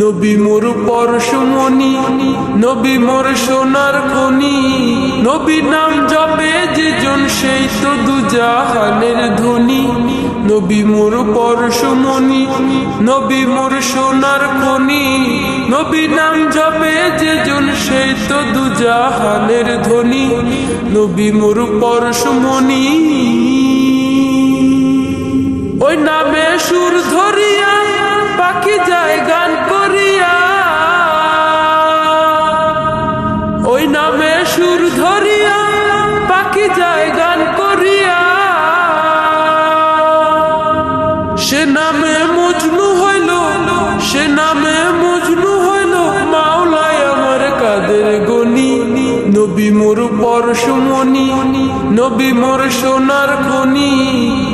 নবী মোর পরশমণি নবী মোর সোনার খনি। নবী নাম জপে যে জন, সেই তো দুজাহানের ধ্বনি নবী মোর পরশমণি নবী মোর সোনার খনি। নবী নাম জপে যে জন, সেই তো দুজাহানের ধ্বনি নবী মোর পরশমণি ওই নামে সুর ধরিয়া নামে সুর ধরিয়া, পাখি যায় গান করিয়া। সে নামে মজনু হইল, সে নামে মজনু হইল, মাওলায় আমার কাদের গনি। নবী মোর পরশমণি নবী মোর সোনার খনি।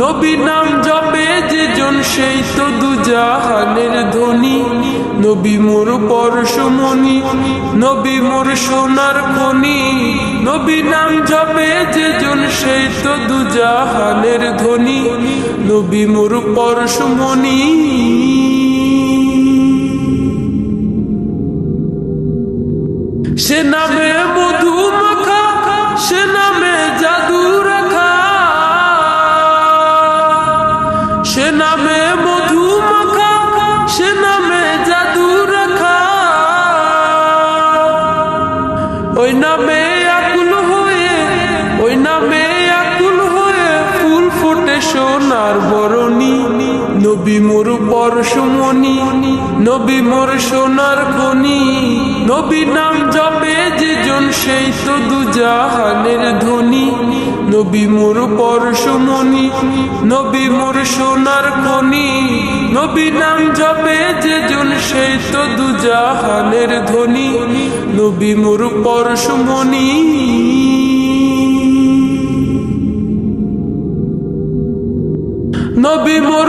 নবী নাম জপে যে জন সেই তো দুজাহানের নবী মোর পরশমণি, নবী মোর সোনার খনি। নবী নাম জপে যে জন সেই তো দুজাহানের ধ্বনি নবী মোর পরশমণি। সে নামে মধু মাখা, সে নামে জাদু রাখা। সে নামে নামে আকুল হয়ে, ওই নামে আকুল হয়ে ফুল ফুটে সোনার বরণী। নবী মোর পরশমণি নবী মোর সোনার খনি। নবী নাম জপে সেই তো দুজাহানের ধ্বনি। নবী মোর পরশমণি, নবী মোর সোনার খনি। নবী নাম জপে যে জন সেই তো দুজাহানের ধ্বনি। নবী মোর পরশমণি। নবী মোর